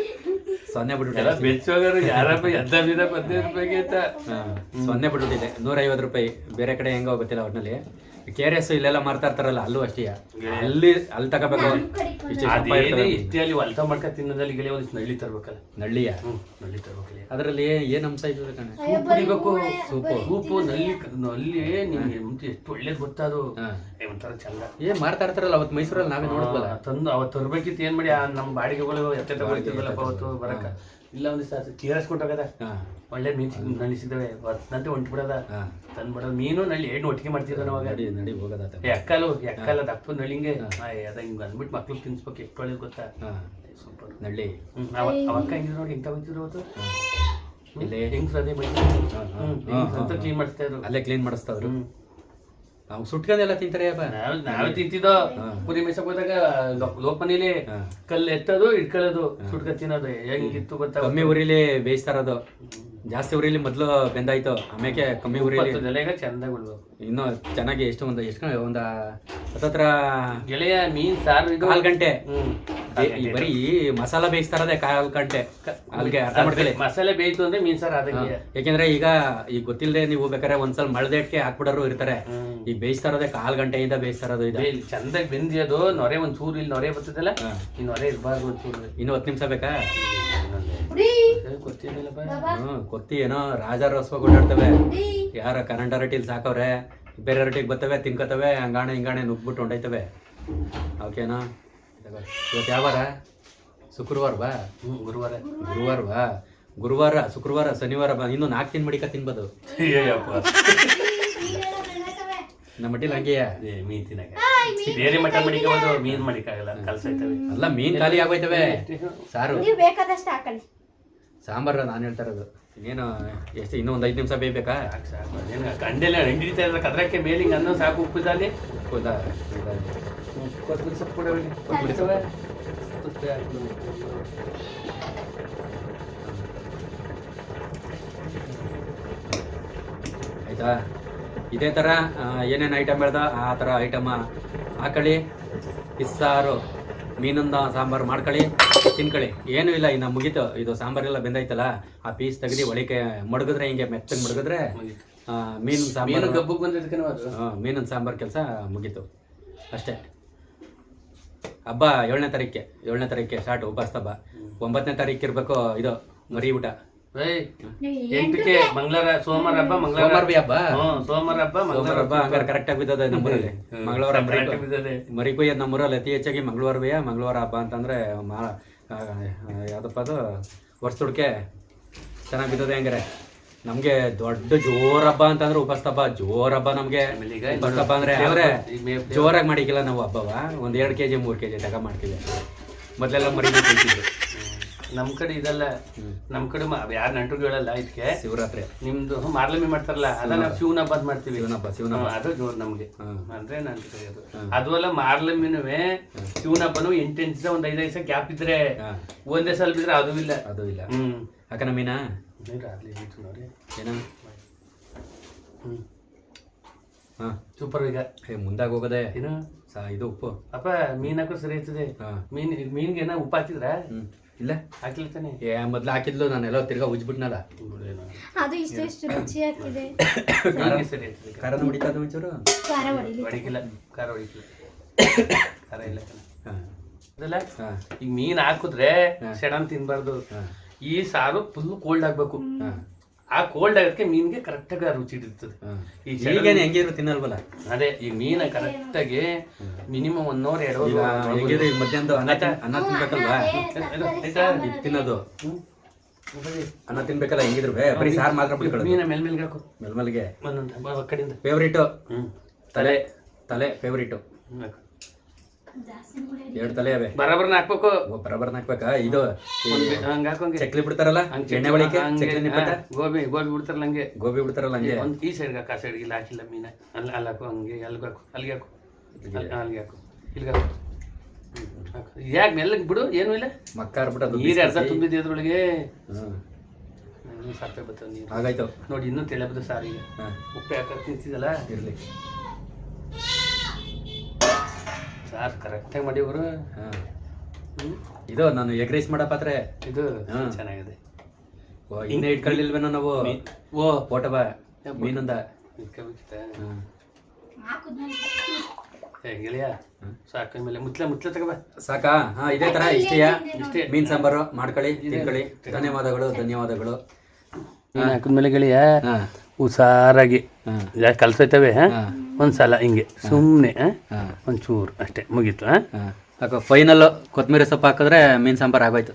ಸೊನ್ನೆ ಬಿಟ್ಬಿಟ್ಟೆ ಯಾರು ಯಾರಪ್ಪ ಎದ್ದ ಬೀದ ಹದಿನೈದು ರೂಪಾಯಿಗೆ ಅಂತ. ಸೊನ್ನೆ ಬಿಟ್ಬಿಟ್ಟಿದೆ ನೂರೈವತ್ತು ರೂಪಾಯಿ. ಬೇರೆ ಕಡೆ ಹೆಂಗೋ ಗೊತ್ತಿಲ್ಲ ಒಟ್ಟಿನಲ್ಲಿ ಕೆ ಆರ್ ಎಸ್ ಇಲ್ಲೆಲ್ಲ ಮಾಡ್ತಾ ಇರ್ತಾರಲ್ಲ ಅಲ್ಲೂ ಅಷ್ಟೇ. ಅಲ್ಲಿ ಅಲ್ಲಿ ತಗೋಬೇಕು. ಇಷ್ಟು ಅದೇನೇ ಅಲ್ಲಿ ಹೊಲ್ತ ಮಾಡ್ಕ ತಿನ್ನೋದಲ್ಲಿ ಗೆಳೆಯ ಒಂದಿಷ್ಟು ನಳ್ಳಿ ತರ್ಬೇಕಲ್ಲ. ನಳ್ಳಿಯ? ನಳ್ಳಿ ತರ್ಬೇಕಲ್ಲ ಅದರಲ್ಲಿ ಏನ್ ಅಂಶ ಇರ್ತದೆ ಕಣೆ? ಸೂಪ್ ಕುಡಿಬೇಕು ಸೂಪು. ಸೂಪು ನಲ್ಲಿ ನಲ್ಲಿ ನಿಮ್ಗೆ ಮುಂಚೆ ಎಷ್ಟು ಒಳ್ಳೇದು ಗೊತ್ತಾದು ಹಾಂ. ಏ, ಒಂಥರ ಚಂದ. ಏ ಮಾಡ್ತಾ ಇರ್ತಾರಲ್ಲ ಅವತ್ತು ಮೈಸೂರಲ್ಲಿ ನಾವೇ ನೋಡಿದ್ವಲ್ಲ. ಆ, ತಂದು ಅವತ್ತು ತರ್ಬೇಕಿತ್ತು ಏನ್ ಮಾಡಿ ಆ ನಮ್ಮ ಬಾಡಿಗೆಗಳು ಎತ್ತೆ ತಗೊಳ್ತಿದ್ವಲ್ಲಪ್ಪ ಅವತ್ತು ಬರಕ ಇಲ್ಲ ಒಂದ್ ದಿವಸ ಚೀರಸ್ಕೊಂಡೋಗದ ಹಾ. ಒಳ್ಳೆ ಮೀನ್ ನಳ್ಳಿ ಸಿಗ್ತವೆ. ಹೊತ್ತಂತೆ ಹೊಂಟು ಬಿಡದ. ತಂದು ಬಿಡೋದು. ಮೀನು ನಳ್ಳಿ ಏನು ಒಟ್ಟಿಗೆ ಮಾಡ್ತಿದ್ದ ನಾವಾಗ ನಡಿ ನಡಿ ಹೋಗೋದಾತ ಎಕ್ಕಲು ಅಕ್ಕಲು ಅಕ್ಕಲ್ಲ ದಪ್ಪ ನಳ್ಳಿಂಗೆ ಅದ ಹಿಂಗೆ ಅಂದ್ಬಿಟ್ಟು ಮಕ್ಳು ತಿನ್ಸ್ಬೇಕು. ಎಷ್ಟು ಒಳ್ಳೇದು ಗೊತ್ತಾ? ಹಾ. ಸೂಪರ್. ನಳ್ಳಿ. ಅವಕ್ಕ ಹಿಂಗೆ ನೋಡಿ ಹೆಂಗ್ ತಗೋತಿದ್ರು ಅವತ್ತು? ಇಲ್ಲೇ. ಹೆಂಗ್ ಅಂತ ಕ್ಲೀನ್ ಮಾಡಿಸ್ತಾ ಇದ್ರು. ಅಲ್ಲೇ ಕ್ಲೀನ್ ಮಾಡಿಸ್ತಾವ್ರು ಹ್ಮ್. ನಾವು ಸುಟ್ಕೊಂಡೆಲ್ಲ ತಿಂತಾರೆ ಅಪ್ಪ. ನಾವ್ ನಾವ್ ತಿಂತಿದ್ದೋ ಪುರಿ ಮೇಸಕ್ ಹೋದಾಗ ಲೋಕಮನೇಲಿ ಹಾ. ಕಲ್ಲು ಎತ್ತೋದು ಇಟ್ಕೊಳ್ಳೋದು ಸುಟ್ಕ ತಿನ್ನೋದು. ಹೆಂಗಿತ್ತು ಗೊತ್ತಾ ಕಮ್ಮಿ ಉರಿಲಿ ಬೇಯಿಸ್ತಾರದು ಜಾಸ್ತಿ ಉರಿಲಿ ಮೊದಲು ಬೆಂದಾಯ್ತು. ಆಮೇಲೆ ಕಮ್ಮಿ ಉರಿಲಿ? ಈಗ ಚಂದಾಗಿ ಬಿಡ್ಬೇಕು ಇನ್ನು ಚೆನ್ನಾಗಿ ಎಷ್ಟು ಒಂದು ಎಷ್ಟು ಒಂದು ಹತ್ತತ್ರ ಗೆಳೆಯ ಮೀನ್ ಸಾರು ಇದು. ಕಾಲ್ ಗಂಟೆ. ಈ ಬರೀ ಮಸಾಲ ಬೇಯಿಸ್ತಾರದೆ ಕಾಲ್ ಗಂಟೆ. ಅಲ್ಲಿಗೆ ಅರ್ಥ ಮಾಡ್ಕೊಳ್ಳಿ. ಮಸಾಲೆ ಬೇಯಿತು ಅಂದ್ರೆ ಮೀನ್ ಸಾರು ಅದಕ್ಕೆ ಯಾಕೆಂದ್ರೆ ಈಗ ಈಗ ಗೊತ್ತಿಲ್ಲದೆ ನೀವು ಬೇಕಾದ್ರೆ ಒಂದ್ಸಲ ಮಳದೇಟ್ಗೆ ಹಾಕ್ಬಿಡೋರು ಇರ್ತಾರೆ. ಈ ಈಗ ಬೇಯಿಸ್ತಾ ಇರೋದೇ ಕಾಲ್ ಗಂಟೆಯಿಂದ ಬೇಯಿಸ್ತಾ ಇರೋದು ಇದು. ಬೆಂದಿ ಬೆಂದಿಯೋದು ನೊರೆ ಒಂದ್ ಚೂರು ಇಲ್ಲಿ ನೊರೆ ಬರ್ತದಲ್ಲ ಈ ನೊರೆ ಇರಬಾರ್ದು ಒಂದ್ ಚೂರು ಇನ್ನು ಹತ್ತು ನಿಮಿಷ ಬೇಕಾ? ಹ್ಮ್ ಕೊತ್ತಿ ಏನೋ ರಾಜ ರಸ್ವ ಓಡಾಡ್ತವೆ ಯಾರ ರೊಟ್ಟಿಲಿ ಸಾಕವ್ರೆ. ಬೇರೆ ರೊಟ್ಟಿಗೆ ಬರ್ತವೆ ತಿನ್ಕೋತವೆ ಹಂಗಾಣೆ ಹಿಂಗಾಣೆ ನುಗ್ಬಿಟ್ಟು ಹೊಂಡೈತವೆ ಓಕೆನಾ? ಇವತ್ತು ಯಾವ ವಾರ ಶುಕ್ರವಾರ ಬಾ. ಗುರುವಾರ. ಗುರುವಾರ ಬಾ. ಗುರುವಾರ ಶುಕ್ರವಾರ ಶನಿವಾರ ಬಾ. ಇನ್ನೂ ನಾಲ್ಕು ತಿನ್ ಮಡಿಕ ತಿನ್ಬೋದು. ನಮ್ಮ ಮಟ್ಟಿಲ್ಲ ಹಂಗೆಯ? ಮೀನ್ ತಿನ್ನಕ ಬೇರೆ ಮಟ್ಟ ಮಡಿಕೋದು ಮೀನ್ ಮಡಿಕಾಗಲ್ಲ ಕಲ್ಸೈತವೆ ಅಲ್ಲ ಮೀನ್ ಖಾಲಿ ಆಗೋಯ್ತವೆ. ಸಾರು. ಸಾಂಬಾರ ಬೇಕಾದಷ್ಟು ಹಾಕೊಳ್ಳಿ ಸಾಂಬಾರು ನಾನು ಹೇಳ್ತಾ ಇರೋದು. ಇನ್ನೇನು ಎಷ್ಟು ಇನ್ನೂ ಒಂದು ಐದು ನಿಮಿಷ ಬೇಯಬೇಕಾ? ಸಾಕು ಸಾಕು. ಅದೇನು ಗಂಡೆಲ್ಲ ಹಿಂಡಿತಾ ಇದ್ರೆ ಕದ್ರಕ್ಕೆ ಮೇಲೆ ಹಿಂಗೆ ಅನ್ನೋ ಸಾಕು ಉಪ್ಪು ಹೌದಾ. ಕೊತ್ತಂಬರಿ ಸೊಪ್ಪು ಕೂಡ ಬಿಡಿ ಕೊತ್ತಂಬರಿ ಸೊಪ್ಪು. ಆಯ್ತಾ? ಇದೇ ಥರ ಏನೇನು ಐಟಮ್ ಹೇಳ್ದ? ಆ ಥರ ಐಟಮ್ ಹಾಕೊಳ್ಳಿ ಇಸ್ಸಾರು ಮೀನಿಂದ ಸಾಂಬಾರು ಮಾಡ್ಕೊಳ್ಳಿ ತಿನ್ಕೊಳ್ಳಿ ಏನೂ ಇಲ್ಲ ಇನ್ನು ಮುಗೀತು. ಇದು ಸಾಂಬಾರೆಲ್ಲ ಬೆಂದೈತಲ್ಲ ಆ ಪೀಸ್ ತೆಗ್ದು ಒಳಿಕೆ ಮಡಗಿದ್ರೆ ಹಿಂಗೆ ಮೆತ್ತಗೆ ಮಡಗಿದ್ರೆ ಮೀನು ಸಾಂಬಾರು. ಗಬ್ಬುಗೆ ಬಂದಿದ್ದಕ್ಕೆ ಅದು. ಆ, ಮೀನಿನ ಸಾಂಬಾರು ಕೆಲಸ ಮುಗೀತು. ಅಷ್ಟೇ. ಹಬ್ಬ ಏಳನೇ ತಾರೀಕೆ ಏಳನೇ ತಾರೀಕೆ ಸ್ಟಾರ್ಟ್ ಉಪವಾಸ ಹಬ್ಬ. ಒಂಬತ್ತನೇ ತಾರೀಕು ಇರಬೇಕು ಇದು ಮರಿ ಊಟ. ಎಂಟಕ್ಕೆ ಮಂಗಳವಾರ ಸೋಮವಾರ ಹಬ್ಬ ಮಂಗಳವಾರ. ಹಬ್ಬ? ಸೋಮವಾರ ಹಬ್ಬ ಮಂಗಳವಾರ ಹಬ್ಬ ಹಂಗಾರೆ ಕರೆಕ್ಟಾಗಿ ಬಿದ್ದದೆ ನಮ್ಮೂರಲ್ಲಿ. ಮಂಗಳವಾರ ಮರಿ ಆಗಿ. ಮರಿ ನಮ್ಮೂರಲ್ಲಿ ಅತಿ ಹೆಚ್ಚಾಗಿ ಮಂಗಳವಾರ ಬೇಯ ಮಂಗಳವಾರ ಹಬ್ಬ ಅಂತಂದ್ರೆ ಯಾವ್ದಪ್ಪ ಅದು? ವರ್ಷದುಡ್ಕೆ ಚೆನ್ನಾಗಿ ಬಿದ್ದದೆ ಹೆಂಗ್ರೆ. ನಮಗೆ ದೊಡ್ಡ ಜೋರ್ ಹಬ್ಬ ಅಂತಂದ್ರೆ ಉಪಸ್ತ ಹಬ್ಬ ಜೋರ್ ಹಬ್ಬ ನಮ್ಗೆ ಹಬ್ಬ ಅಂದ್ರೆ ಜೋರಾಗಿ ಮಾಡಿಕಿಲ್ಲ ನಾವು ಹಬ್ಬವ. ಒಂದ್ ಎರಡು ಕೆಜಿ ಮೂರು ಕೆಜಿ ತಗ ಮಾಡ್ತೀವಿ ಮೊದಲೆಲ್ಲ ಮರಿ ನಮ್ ಕಡೆ ಇದೆಲ್ಲ. ನಮ್ ಕಡೆ ಯಾರು ನಂಟರು ಹೇಳಲ್ಲ ಇದಕ್ಕೆ ಶಿವರಾತ್ರಿ. ನಿಮ್ದು ಮಾರ್ಲಮಿ ಮಾಡ್ತಾರಲ್ಲ ಅದನ್ನ ನಾವು ಶಿವನ ಹಬ್ಬ ಮಾಡ್ತೀವಿ. ಹಬ್ಬ ಶಿವನ ಅದು ಜೋರ್ ನಮ್ಗೆ. ಅಂದ್ರೆ ನನ್ ಕರೆಯೋದು ಅದು ಅಲ್ಲ ಮಾರ್ಲಮಿನುವೆ ಶಿವನ ಹಬ್ಬನು ಎಂಟೆಂಟು ದಿವಸ ಒಂದ್ ಐದೈದು ದಿವಸ ಗ್ಯಾಪ್ ಇದ್ರೆ ಒಂದೇ ಸಲ ಬಿದ್ರೆ ಅದು ಇಲ್ಲ. ಅದು ಇಲ್ಲ. ಹ್ಮ್. ಅಕ್ಕನ ಮೀನಾ? ಏನ ಹ್ಮ್. ಹಾ. ಸೂಪರ್ ಈಗ. ಏ ಮುಂದಾಗ ಹೋಗೋದೆ. ಏನು? ಸಾ ಇದು ಉಪ್ಪು. ಅಪ್ಪ ಮೀನ್ ಹಾಕೋ ಸರಿ ಆಯ್ತದೆ ಮೀನ್ ಮೀನ್ಗೆ ಏನೋ ಉಪ್ಪು ಹಾಕಿದ್ರ? ಇಲ್ಲ? ಹಾಕಿಲ್ಲ ತಾನೆ ಏ ಮೊದ್ಲು ಹಾಕಿದ್ಲು ನಾನೆಲ್ಲ ತಿರ್ಗಾ ಉಜ್ಬಿಟ್ನಲ್ಲ. ಅದು ಇಷ್ಟು ಇಷ್ಟು ರುಚಿ ಆಗ್ತಿದೆ. ಖಾರ ಸರಿ ಹೊಡಿತಾ ಅದು ಒಂಚೂರು ಖಾರ ಹೊಡಿಲಿ ಹೊಡಿಕಿಲ್ಲ ಖಾರ ಹೊಡಿಕಿಲ್ಲ ಖಾರ ಇಲ್ಲ ಕಣೆ. ಅದಲ್ಲ ಈಗ ಮೀನ್ ಹಾಕಿದ್ರೆ ಸೆಡನ್ ತಿನ್ಬಾರ್ದು. ಈ ಸಾರು ಫುಲ್ ಕೋಲ್ಡ್ ಆಗ್ಬೇಕು. ಹಾ. ಆ ಕೋಲ್ಡ್ ಆಗೋದಕ್ಕೆ ಮೀನ್ಗೆ ಕರೆಕ್ಟ್ ಆಗಿ ರುಚಿ ಇರ್ತದೆ ಹಾ. ಈ ಈಗೇನು ಹೆಂಗಿದ್ರು ತಿನ್ನಲ್ವಲ್ಲ? ಅದೇ ಈ ಮೀನ ಕರೆಕ್ಟ್ ಆಗಿ ಮಿನಿಮಮ್ ಒನ್ ಅವರ್ ಎರಡು ಈಗ ಹೆಂಗಿದೆ ಈಗ ಮಧ್ಯಾಹ್ನದ ಅನ್ನ ತಿನ್- ಅನ್ನ ತಿನ್ಬೇಕಲ್ವಾ? ಈಗ ತಿನ್ನೋದು. ಅನ್ನ ತಿನ್ಬೇಕಲ್ಲ ಹೆಂಗಿದ್ರು ಬೇ? ಬರೀ ಸಾರು ಮಾತ್ರ ಬಿಡ್ಕೊಳ್ಳೋದು ಮೀನ ಮೇಲ್ ಮೇಲ್ಗೆ ಹಾಕು. ಮೆಲ್ಮಲ್ಗೆ ಒಂದೊಂದು ಬ- ಕಡೆಯಿಂದ. ಫೇವ್ರೇಟು ಹ್ಮ್. ತಲೆ ತಲೆ. ಫೇವ್ರೇಟು ಹ್ಮ್, ಹಾಕು. ಎರಡು ತಲೆ ಅವೆ. ಬರಾಬರ್ನ ಹಾಕ್ಬೇಕು. ಬರಬರ್ನ ಹಾಕ್ಬೇಕಾ? ಇದು ಹಂಗ ಹಾಕೋಂಗೆ. ಚಕ್ಲಿ ಬಿಡ್ತಾರಲ್ಲ? ಹಂಗೆ ಎಣ್ಣೆ ಬಳಿಕೆ? ಚಕ್ಲಿ ಗೋಬಿ ಗೋಬಿ ಬಿಡ್ತಾರಲ್ಲ ಹಂಗೆ. ಗೋಬಿ ಬಿಡ್ತಾರಲ್ಲ ಹಂಗೆ? ಒಂದ್ ಈ ಸೈಡ್ ಹಾಕು ಆ ಸೈಡ್ಗೆ ಇಲ್ಲ ಹಾಕಿಲ್ಲ ಮೀನ. ಅಲ್ಲಿ ಅಲ್ಲಿ ಹಾಕು ಹಂಗೆ ಅಲ್ಲಿಗೆ ಹಾಕು ಅಲ್ಲಿಗೆ ಹಾಕು. ಅಲ್ಲಿ- ಅಲ್ಲಿಗೆ ಹಾಕು ಇಲ್ಲಿಗೆ ಹಾಕು. ಯಾಕೆ ಮೆಲ್ಲಗೆ ಬಿಡು ಏನೂ ಇಲ್ಲ? ಮಕ್ಕಾರ ಬಿಟ್ಟು ನೀರು ಅರ್ಧ ತುಂಬಿದ್ದೆ ಅದ್ರೊಳಗೆ. ಹ್ಮ್. ಇನ್ನೂ ಸಾಪೆ ಬರ್ತದೆ ನೀರು. ಹಾಗಾಯ್ತು. ನೋಡಿ ಇನ್ನೂ ತಿಳಿಯಬಹುದು ಸಾರಿಗೆ ಹಾ. ಉಪ್ಪು ಹಾಕಕ್ಕೆ ತಿಂತಿದ್ದಲ್ಲ? ಇರ್ಲಿ. ಸಾರು ಕರೆಕ್ಟಾಗಿ ಮಾಡಿ ಹಾ. ಹ್ಮ್. ಇದು ನಾನು ಎಗ್ ರೈಸ್ ಮಾಡೋ ಪಾತ್ರೆ. ಇದು ಹಾ. ಚೆನ್ನಾಗಿದೆ. ಓ, ಇನ್ನೇ ಇಟ್ಕೊಳ್ಳಿಲ್ವೇನೋ ನಾವು? ಓ. ಫೋಟೋ ಬಾ ಮೀನಂದ. ಇಟ್ಕೊಬೇಕಿತ್ತ ಸಾಕ ಮೇಲೆ ಮುತ್ಲೆ ಮುತ್ಲೆ ತಗೋಬ ಸಾಕಾ? ಹಾಂ ಇದೇ ಥರ ಇಷ್ಟೆಯಾ? ಇಷ್ಟೇ. ಮೀನ್ ಸಾಂಬಾರು ಮಾಡ್ಕೊಳ್ಳಿ ತಿನ್ಕೊಳ್ಳಿ. ಧನ್ಯವಾದಗಳು ಧನ್ಯವಾದಗಳು. ಹಾಕಿದ್ಮೇಲೆ ಗೆಳೆಯ ಹಾ. ಹುಷಾರಾಗಿ. ಕಲ್ಸೈತವೆ ಕಲ್ಸೋಯ್ತವೆ. ಒಂದ್ಸಲ ಹಿಂಗೆ ಸುಮ್ಮನೆ ಒಂಚೂರು ಅಷ್ಟೇ ಮುಗೀತು ಹಾಂ? ಫೈನಲ್ ಕೊತ್ತಂಬರಿ ಸೊಪ್ಪು ಹಾಕಿದ್ರೆ ಮೀನು ಸಾಂಬಾರು ಆಗೋಯ್ತು.